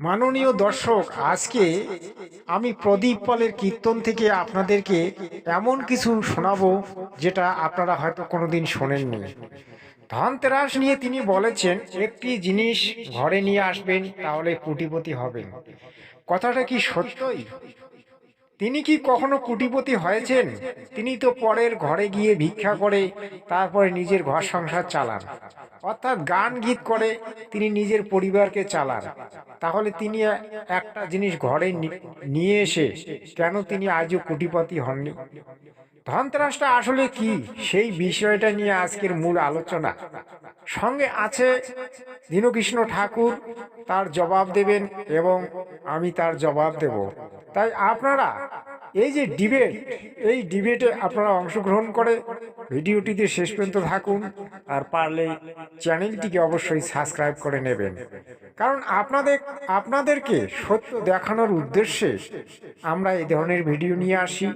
মাননীয় দর্শক, আজকে আমি প্রদীপ পালের কীর্তন থেকে আপনাদেরকে এমন কিছু শোনাবো যেটা আপনারা হয়তো কোনোদিন শোনেননি। ধনতেরাস নিয়ে তিনি বলেছেন, একটি জিনিস ঘরে নিয়ে আসবেন, তাহলে কুটিপতি হবেন। কথাটা কি সত্যই? তিনি কি কখনো কুটিপতি হয়েছেন? তিনি তো পরের ঘরে গিয়ে ভিক্ষা করে, তারপরে নিজের ঘর সংসার চালান। অর্থাৎ গান গীত করে, তিনি নিজের পরিবারকে চালান। তাহলে তিনি একটা জিনিস ঘরে নিয়ে এসে কেন তিনি আজও কুটিপতি হননি? ধনতেরাসটা আসলে কি? সেই বিষয়টা নিয়ে আজকের মূল আলোচনা। সঙ্গে আছে দীনকৃষ্ণ ঠাকুর তার জবাব দেবেন এবং আমি তার জবাব দেব। তাই আপনারা এই যে ডিবেট, এই ডিবেটে আপনারা অংশগ্রহণ করে ভিডিওটিতে শেষ পর্যন্ত থাকুন আর পারলে চ্যানেলটিকে অবশ্যই সাবস্ক্রাইব করে নেবেন। কারণ আপনাদের, আপনাদেরকে সত্য দেখানোর উদ্দেশ্যে আমরা এই ধরনের ভিডিও নিয়ে আসি।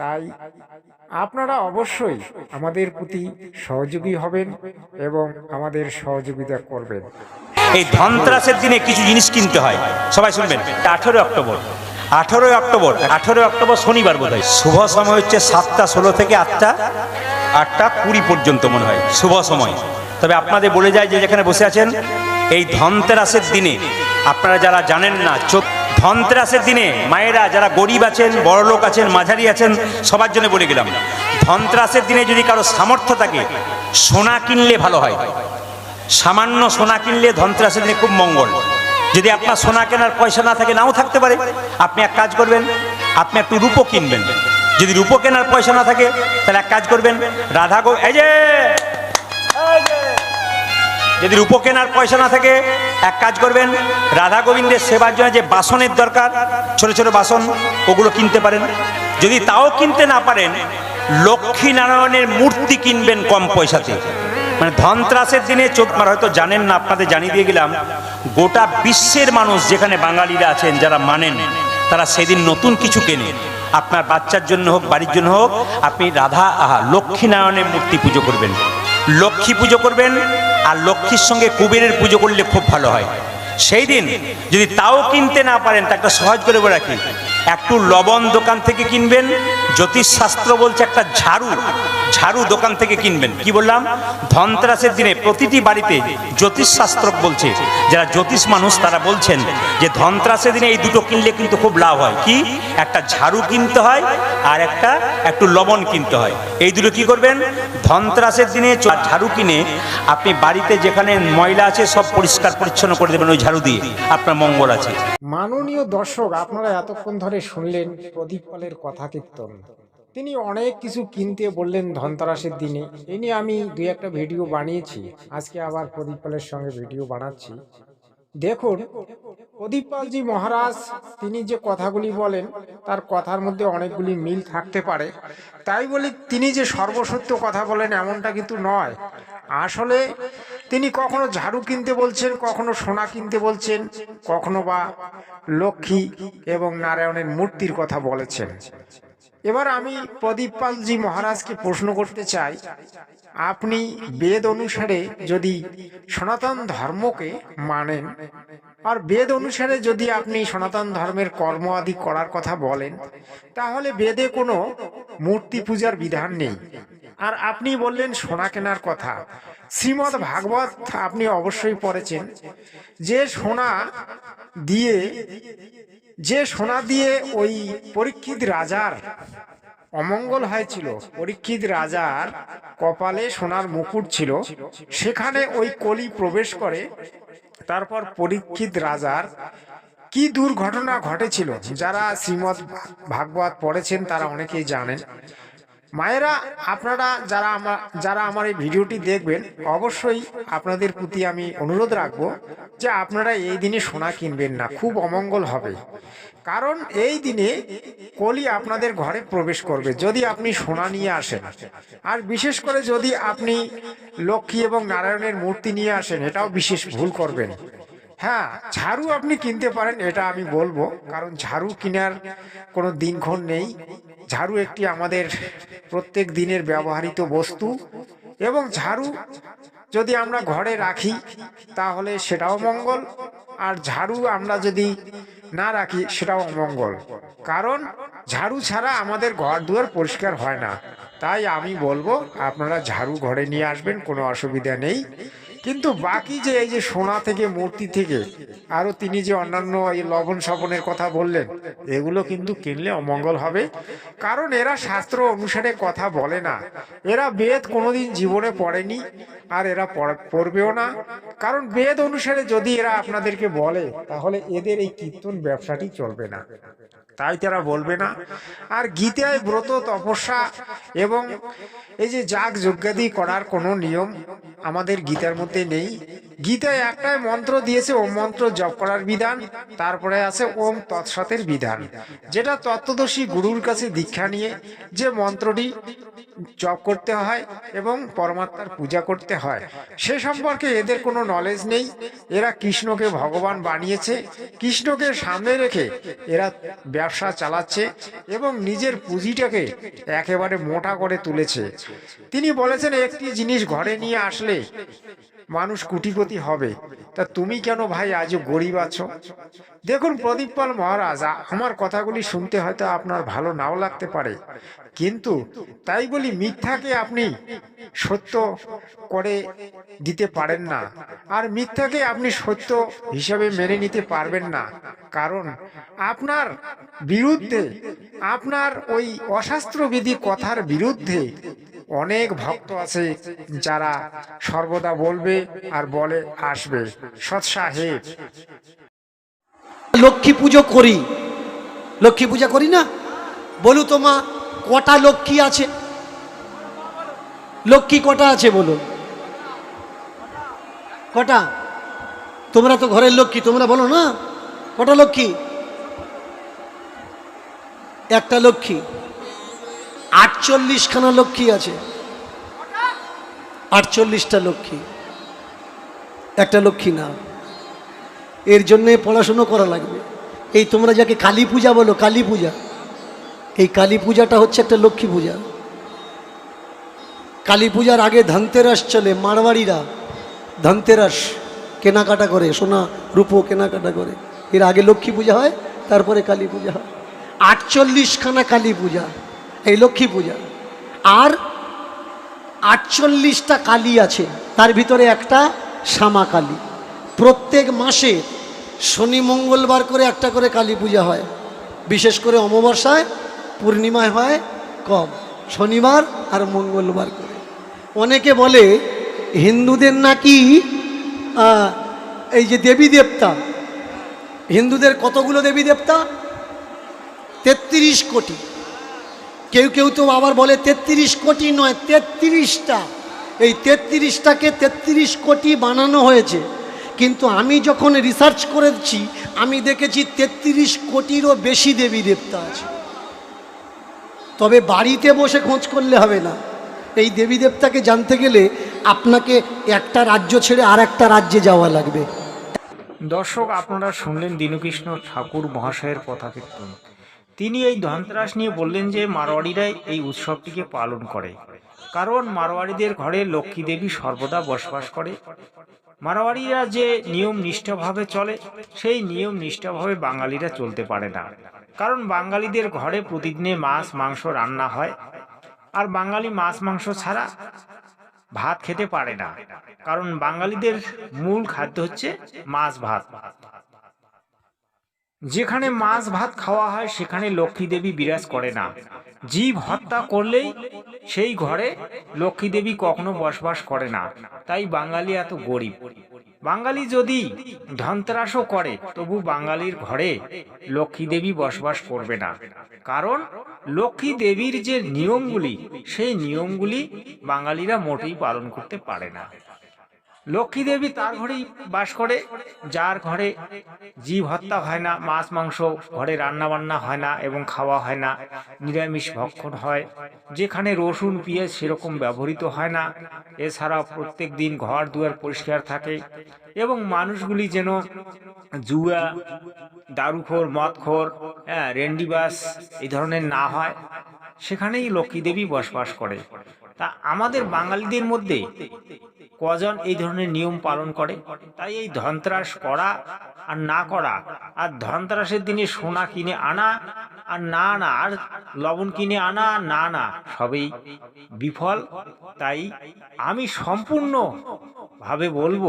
তাই আপনারা অবশ্যই আমাদের প্রতি সহযোগী হবেন এবং আমাদের সহযোগিতা করবেন। এই ধনতেরাসের দিনে কিছু জিনিস কিনতে হয়। সবাই শুনবেন আঠেরোই অক্টোবর। আঠেরোই অক্টোবর আঠেরোই অক্টোবর শনিবার বোধ হয় শুভ সময় হচ্ছে সাতটা, ষোলো থেকে আটটা আটটা কুড়ি পর্যন্ত মনে হয়, শুভ সময়। তবে আপনাদের বলে যায় যে যেখানে বসে আছেন, এই ধনতেরাসের দিনে, আপনারা যারা জানেন না, চোখ, ধনতেরাসের দিনে মায়েরা যারা গরিব আছেন বড়লোক আছেন, মাঝারি আছেন, সবার জন্য বলে গেলাম, ধনতেরাসের দিনে যদি কারও সামর্থ্য থাকে, সোনা কিনলে ভালো হয়। সামান্য সোনা কিনলে ধনতেরাসের দিনে খুব মঙ্গল। যদি আপনার সোনা কেনার পয়সা না থাকে, নাও থাকতে পারে। আপনি এক কাজ করবেন, আপনি একটু রূপো কিনবেন। যদি রূপো কেনার পয়সা না থাকে, তাহলে এক কাজ করবেন, রাধা গো এই যে! যদি রূপো কেনার পয়সা না থাকে, এক কাজ করবেন, রাধা গোবিন্দের সেবার জন্য যে বাসনের দরকার, ছোট ছোট বাসন, ওগুলো কিনতে পারেন। যদি তাও কিনতে না পারেন, লক্ষ্মী নারায়ণের মূর্তি কিনবেন কম পয়সাতে। মানে ধনত্রাসের দিনে চোখ মার হয়তো জানেন না, আপনাদের জানিয়ে দিয়ে গেলাম, গোটা বিশ্বের মানুষ যেখানে বাঙালিরা আছেন, যারা মানেন, তারা সেদিন নতুন কিছু কেনে। আপনার বাচ্চার জন্য হোক, বাড়ির জন্য হোক, আপনি রাধা, আহা লক্ষ্মী নারায়ণের মূর্তি পুজো করবেন। লক্ষ্মী পুজো করবেন, আর লক্ষ্মীর সঙ্গে কুবেরের পুজো করলে খুব ভালো হয়। সেই দিন যদি তাও কিনতে না পারেন, তা একটা সহজ করে রাখি একটু লবণ দোকান থেকে কিনবেন, জ্যোতিষশাস্ত্র বলছে একটা ঝাড়ু ঝাড়ু দোকান থেকে কিনবেন। কি বললাম? ধনতেরাসের দিনে প্রতিটি বাড়িতে জ্যোতিষশাস্ত্র বলছে, যারা জ্যোতিষ মানুষ তারা বলছেন যে ধনতেরাসের দিনে এই দুটো কিনলে কিন্তু খুব লাভ হয়। কি? একটা ঝাড়ু কিনতে হয় আর একটা একটু লবণ কিনতে হয়। এই দুটো কি করবেন? ধনতেরাসের দিনে ঝাড়ু কিনে আপনি বাড়িতে যেখানে ময়লা আছে সব পরিষ্কার পরিচ্ছন্ন করে দেবেন ওই ঝাড়ু দিয়ে। আপনার মঙ্গল আছে। মাননীয় দর্শক, আপনারা এতক্ষণ ধরে শুনলেন প্রদীপ পালের কথা কীর্তন। তিনি অনেক কিছু কিনতে বললেন ধনতরাসের দিনে। এই নিয়ে আমি দুই একটা ভিডিও বানিয়েছি। আজকে আবার প্রদীপ পালের সঙ্গে ভিডিও বানাচ্ছি। দেখুন প্রদীপ পালজি মহারাজ, তিনি যে কথাগুলি বলেন, তার কথার মধ্যে অনেকগুলি মিল থাকতে পারে। তাই বলি, তিনি যে সর্বসত্য কথা বলেন, এমনটা কিন্তু নয়। আসলে তিনি কখনো ঝাড়ু কিনতে বলছেন, কখনো সোনা কিনতে বলছেন, কখনো বা লক্ষ্মী এবং নারায়ণের মূর্তির কথা বলেছেন। এবার আমি প্রদীপ পালজি মহারাজকে প্রশ্ন করতে চাই, আপনি বেদ অনুসারে যদি সনাতন ধর্মকে মানেন আর বেদ অনুসারে যদি আপনি সনাতন ধর্মের কর্ম আদি করার কথা বলেন, তাহলে বেদে কোনো মূর্তি পূজার বিধান নেই। আর আপনি বললেন সোনা কেনার কথা। শ্রীমৎ ভাগবত আপনি অবশ্যই পড়েছেন। যে সোনা দিয়ে, যে সোনা দিয়ে ওই পরীক্ষিত রাজার অমঙ্গল হয়েছিল, পরীক্ষিত রাজার কপালে সোনার মুকুট ছিল, সেখানে ওই কলি প্রবেশ করে, তারপর পরীক্ষিত রাজার কি দুর্ঘটনা ঘটেছিল, যারা শ্রীমৎ ভাগবত পড়েছেন তারা অনেকেই জানেন। মায়েরা, আপনারা যারা আমার যারা আমার এই ভিডিওটি দেখবেন, অবশ্যই আপনাদের প্রতি আমি অনুরোধ রাখব যে আপনারা এই দিনে সোনা কিনবেন না, খুব অমঙ্গল হবে। কারণ এই দিনে কলি আপনাদের ঘরে প্রবেশ করবে, যদি আপনি সোনা নিয়ে আসেন। আর বিশেষ করে যদি আপনি লক্ষ্মী এবং নারায়ণের মূর্তি নিয়ে আসেন, এটাও বিশেষ ভুল করবেন। হ্যাঁ ঝাড়ু আপনি কিনতে পারেন, এটা আমি বলব। কারণ ঝাড়ু কেনার কোনো দিনক্ষণ নেই। ঝাড়ু একটি আমাদের প্রত্যেক দিনের ব্যবহৃত বস্তু এবং ঝাড়ু যদি আমরা ঘরে রাখি, তাহলে সেটাও মঙ্গল। আর ঝাড়ু আমরা যদি না রাখি, সেটাও অমঙ্গল। কারণ ঝাড়ু ছাড়া আমাদের ঘর দুয়ার পরিষ্কার হয় না। তাই আমি বলব, আপনারা ঝাড়ু ঘরে নিয়ে আসবেন, কোনো অসুবিধা নেই। কিন্তু বাকি যে এই যে সোনা থেকে, মূর্তি থেকে আরও তিনি যে অন্যান্য এই লবণ স্বপনের কথা বললেন, এগুলো কিন্তু কিনলে অমঙ্গল হবে। কারণ এরা শাস্ত্র অনুসারে কথা বলে না। এরা বেদ কোনোদিন জীবনে পড়েনি, আর এরা পড়- পড়বেও না। কারণ বেদ অনুসারে যদি এরা আপনাদেরকে বলে, তাহলে এদের এই কীর্তন ব্যবসাটি চলবে না। তাই তারা বলবে না। আর গীতায় ব্রত, তপস্যা এবং এই যে যাগ যজ্ঞাদি করার কোনো নিয়ম আমাদের গীতার মধ্যে নেই। গীতায় একটাই মন্ত্র দিয়েছে, ওম মন্ত্র জপ করার বিধান। তারপরে আছে ওম তৎসতের বিধান। যেটা তত্ত্বদর্শী গুরুর কাছে দীক্ষা নিয়ে যে মন্ত্রটি জপ করতে হয় এবং পরমাত্মার পূজা করতে হয়, সে সম্পর্কে এদের কোনো নলেজ নেই। এরা কৃষ্ণকে ভগবান বানিয়েছে, কৃষ্ণকে সামনে রেখে এরা ব্যবসা চালাচ্ছে এবং নিজের পুঁজিটাকে একেবারে মোটা করে তুলেছে। তিনি বলেছেন, একটি জিনিস ঘরে নিয়ে আসলে মানুষ কুটিপতি হবে। তা তুমি কেন ভাই আজও গরিব আছো? দেখুন প্রদীপ পাল মহারাজ আমার কথাগুলি শুনতে হয়তো আপনার ভালো নাও লাগতে পারে। কিন্তু তাই বলি মিথ্যাকে আপনি সত্য করে দিতে পারেন না। আর মিথ্যাকে আপনি সত্য হিসাবে মেনে নিতে পারবেন না। কারণ আপনার বিরুদ্ধে, আপনার ওই অশাস্ত্রবিধি কথার বিরুদ্ধে অনেক ভক্ত আছে যারা সর্বদা বলবে আর বলে আসবে। সৎ সাহেব লক্ষ্মী পুজো করি। লক্ষ্মী পূজা করি না? বলু তো মা, কটা লক্ষ্মী আছে? লক্ষ্মী কটা আছে বলো? কটা? তোমরা তো ঘরের লক্ষ্মী, তোমরা বলো না? কটা লক্ষ্মী? একটা লক্ষ্মী। আটচল্লিশখানা লক্ষ্মী আছে। আটচল্লিশটা লক্ষ্মী। একটা লক্ষ্মী না। এর জন্যে পড়াশুনো করা লাগবে। এই তোমরা যাকে কালী পূজা বলো, কালী পূজা। এই কালী পূজাটা হচ্ছে একটা লক্ষ্মী পূজা। কালী পূজার আগে ধনতেরাস চলে মারবাড়িরা ধনতেরাস কেনাকাটা করে, সোনা, রূপো কেনাকাটা করে। এর আগে লক্ষ্মী পূজা হয়, তারপরে কালী পূজা হয়। আটচল্লিশখানা কালী পূজা। এই লক্ষ্মী পূজা। আর আটচল্লিশটা কালী আছে, তার ভিতরে একটা শ্যামা কালী। প্রত্যেক মাসে শনি, মঙ্গলবার করে একটা করে কালী পূজা হয়। বিশেষ করে অমাবস্যায়, পূর্ণিমায় হয় কম, শনিবার আর মঙ্গলবার করে। অনেকে বলে হিন্দুদের নাকি এই যে দেবী দেবতা, হিন্দুদের কতগুলো দেবী দেবতা? তেত্রিশ কোটি। কেউ কেউ তো আবার বলে তেত্রিশ কোটি নয়, তেত্রিশটা। এই তেত্রিশটাকে তেত্রিশ কোটি বানানো হয়েছে। কিন্তু আমি যখন রিসার্চ করেছি, আমি দেখেছি তেত্রিশ কোটিরও বেশি দেবী দেবতা আছে। তবে বাড়িতে বসে খোঁজ করলে হবে না। এই দেবী দেবতাকে জানতে গেলে আপনাকে একটা রাজ্য ছেড়ে আর একটা রাজ্যে যাওয়া লাগবে। দর্শক, আপনারা শুনলেন দীনকৃষ্ণ ঠাকুর মহাশয়ের কথা কীর্তন। তিনি এই ধনতেরাস নিয়ে বললেন যে মারোয়াড়িরাই এই উৎসবটিকে পালন করে। কারণ মারোয়াড়িদের ঘরে লক্ষ্মী দেবী সর্বদা বসবাস করে। মারোয়াড়িরা যে নিয়ম নিষ্ঠাভাবে চলে, সেই নিয়ম নিষ্ঠাভাবে বাঙালিরা চলতে পারে না। কারণ বাঙালিদের ঘরে প্রতিদিনে মাছ, মাংস রান্না হয়। আর বাঙালি মাছ, মাংস ছাড়া ভাত খেতে পারে না। কারণ বাঙালিদের মূল খাদ্য হচ্ছে মাছ, ভাত। যেখানে মাছ ভাত খাওয়া হয়, সেখানে লক্ষ্মী দেবী বিরাজ করে না। জীব হত্যা করলেই সেই ঘরে লক্ষ্মী দেবী কখনো বসবাস করে না। তাই বাঙালি এত গরিব। বাঙালি যদি ধনতেরাসও করে, তবু বাঙালির ঘরে লক্ষ্মী দেবী বসবাস করবে না। কারণ লক্ষ্মী দেবীর যে নিয়মগুলি, সেই নিয়মগুলি বাঙালিরা মোটেই পালন করতে পারে না। লক্ষ্মী দেবী তার ঘরেই বাস করে, যার ঘরে জীব হত্যা হয় না, মাছ, মাংস, ঘরে রান্না বান্না হয় না এবং খাওয়া হয় না, নিরামিষ ভক্ষণ হয়, যেখানে রসুন, পেঁয়াজ সেরকম ব্যবহৃত হয় না। এছাড়া প্রত্যেক দিন ঘর দুয়ার পরিষ্কার থাকে এবং মানুষগুলি যেন জুয়া, দারুখোর, মদখোর হ্যাঁ রেন্ডিবাস এই ধরনের না হয়, সেখানেই লক্ষ্মী দেবী বসবাস করে। তা আমাদের বাঙালিদের মধ্যে কজন এই ধরনের নিয়ম পালন করে? তাই এই ধনত্রাস করা আর না করা, আর ধনত্রাসের দিনে সোনা কিনে আনা, আর না না আর লবণ কিনে আনা না না সবই বিফল। তাই আমি সম্পূর্ণ ভাবে বলব,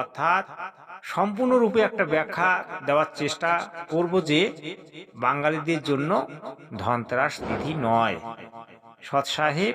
অর্থাৎ সম্পূর্ণরূপে একটা ব্যাখ্যা দেওয়ার চেষ্টা করব যে বাঙালিদের জন্য ধনত্রাস তিথি নয়। সৎ সাহেব